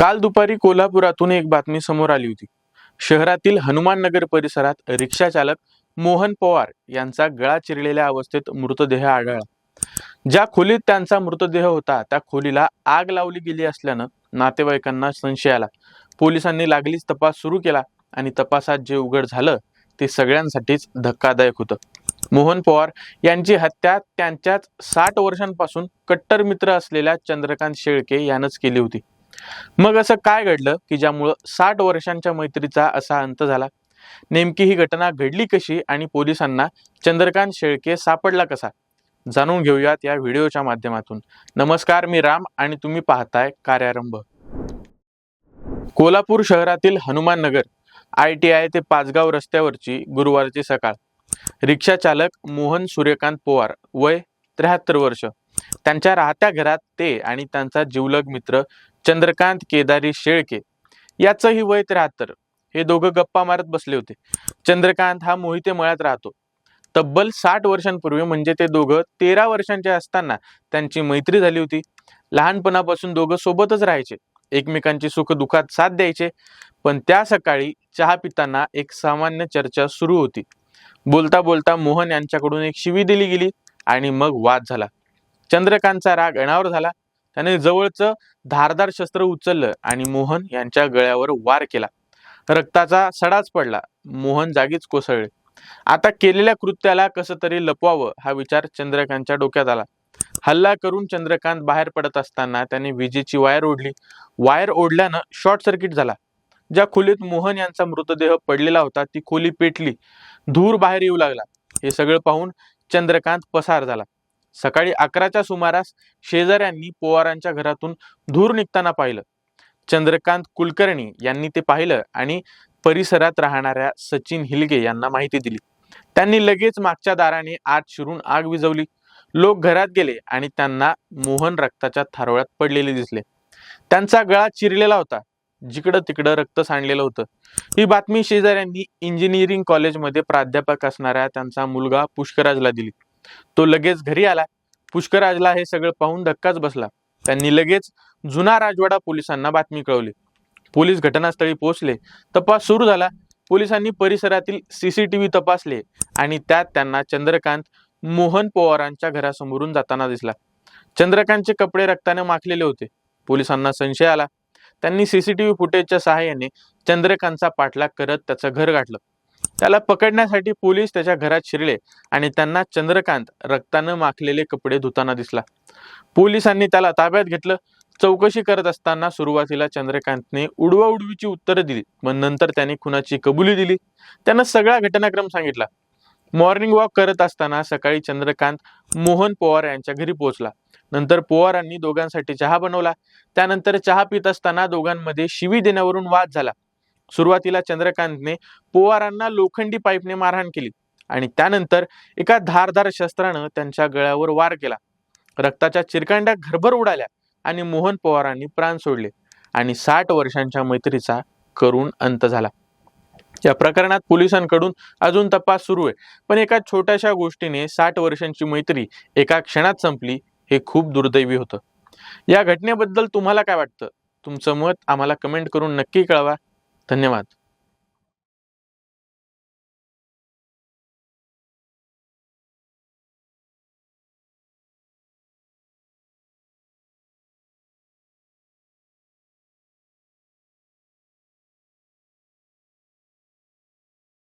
काल दुपारी कोल्हापुरातून एक बातमी समोर आली होती. शहरातील हनुमान नगर परिसरात रिक्षा चालक मोहन पवार यांचा गळा चिरलेल्या अवस्थेत मृतदेह आढळला. ज्या खोलीत त्यांचा मृतदेह होता त्या खोलीला आग लावली गेली असल्यानं नातेवाईकांना संशय आला. पोलिसांनी लागलीच तपास सुरू केला आणि तपासात जे उघड झालं ते सगळ्यांसाठीच धक्कादायक होतं. मोहन पवार यांची हत्या त्यांच्याच साठ वर्षांपासून कट्टर मित्र असलेल्या चंद्रकांत शेळके यानंच केली होती. मग असं काय घडलं की ज्यामुळं साठ वर्षांच्या मैत्रीचा असा अंत झाला? नेमकी ही घटना घडली कशी आणि पोलिसांना चंद्रकांत शेळके सापडला कसा? जाणून घेऊयात या व्हिडिओच्या माध्यमातून. नमस्कार मी राम आणि तुम्ही पाहताय कार्यारंभ. कोल्हापूर शहरातील Hanuman Nagar I T I ते पाचगाव रस्त्यावरची गुरुवारची सकाळ. रिक्षा चालक मोहन सूर्यकांत पवार वय त्र्याहत्तर वर्ष. त्यांच्या राहत्या घरात ते आणि त्यांचा जिवलग मित्र चंद्रकांत केदारी शेळके याचंही वय त्र्याहत्तर. हे दोघं गप्पा मारत बसले होते. चंद्रकांत हा मोहिते मळ्यात राहतो. तब्बल साठ वर्षांपूर्वी म्हणजे ते दोघं तेरा वर्षांचे असताना त्यांची मैत्री झाली होती. लहानपणापासून दोघं सोबतच राहायचे. एकमेकांची सुख दुःखात साथ द्यायचे. पण त्या सकाळी चहा पिताना एक सामान्य चर्चा सुरू होती. बोलता बोलता मोहन यांच्याकडून एक शिवी दिली गेली आणि मग वाद झाला. चंद्रकांतचा राग अणावर झाला. त्याने जवळचं धारदार शस्त्र उचललं आणि मोहन यांच्या गळ्यावर वार केला. रक्ताचा सडाच पडला. मोहन जागीच कोसळले. आता केलेल्या कृत्याला कसं तरी लपवावं हा विचार चंद्रकांतच्या डोक्यात आला. हल्ला करून चंद्रकांत बाहेर पडत असताना त्याने विजेची वायर ओढली. वायर ओढल्यानं शॉर्ट सर्किट झाला. ज्या खोलीत मोहन यांचा मृतदेह पडलेला होता ती खोली पेटली. धूर बाहेर येऊ लागला. हे सगळं पाहून चंद्रकांत पसार झाला. सकाळी अकराच्या सुमारास शेजाऱ्यांनी पवारांच्या घरातून धूर निघताना पाहिलं. चंद्रकांत कुलकर्णी यांनी ते पाहिलं आणि परिसरात राहणाऱ्या सचिन हिलगे यांना माहिती दिली. त्यांनी लगेच मागच्या दाराने आत शिरून आग विझवली. लोक घरात गेले आणि त्यांना मोहन रक्ताच्या थारोळ्यात पडलेले दिसले. त्यांचा गळा चिरलेला होता. जिकडं तिकडं रक्त सांडलेलं होतं. ही बातमी शेजाऱ्यांनी इंजिनिअरिंग कॉलेजमध्ये प्राध्यापक असणाऱ्या त्यांचा मुलगा पुष्कराजला दिली. तो लगेच घरी आला. पुष्कराजला हे सगळं पाहून धक्काच बसला. त्यांनी लगेच जुना राजवाडा पोलिसांना बातमी कळवली. पोलीस घटनास्थळी पोहोचले. तपास सुरू झाला. पोलिसांनी परिसरातील सीसीटीव्ही तपासले आणि त्यात त्यांना चंद्रकांत मोहन पवारांच्या घरासमोरून जाताना दिसला. चंद्रकांतचे कपडे रक्ताने माखलेले होते. पोलिसांना संशय आला. त्यांनी सीसीटीव्ही फुटेजच्या सहाय्याने चंद्रकांतचा पाठलाग करत त्याचं घर गाठलं. त्याला पकडण्यासाठी पोलीस त्याच्या घरात शिरले आणि त्यांना चंद्रकांत रक्तानं माखलेले कपडे धुताना दिसला. पोलिसांनी त्याला ताब्यात घेतलं. चौकशी करत असताना सुरुवातीला चंद्रकांतने उडवा उडवीची उत्तरं दिली मग नंतर त्याने खुनाची कबुली दिली. त्यानं सगळा घटनाक्रम सांगितला. मॉर्निंग वॉक करत असताना सकाळी चंद्रकांत मोहन पवार यांच्या घरी पोहोचला. नंतर पवारांनी दोघांसाठी चहा बनवला. त्यानंतर चहा पित असताना दोघांमध्ये शिवी देण्यावरून वाद झाला. सुरुवातीला चंद्रकांतने पोवारांना लोखंडी पाईपने मारहाण केली आणि त्यानंतर एका धारधार शस्त्रानं त्यांच्या गळ्यावर वार केला. रक्ताच्या चिरकांड्या घरभर उडाल्या आणि मोहन पवारांनी प्राण सोडले आणि साठ वर्षांच्या मैत्रीचा करून अंत झाला. या प्रकरणात पोलिसांकडून अजून तपास सुरू आहे पण एका छोट्याशा गोष्टीने साठ वर्षांची मैत्री एका क्षणात संपली हे खूप दुर्दैवी होतं. या घटनेबद्दल तुम्हाला काय वाटतं? तुमचं मत आम्हाला कमेंट करून नक्की कळवा. धन्यवाद.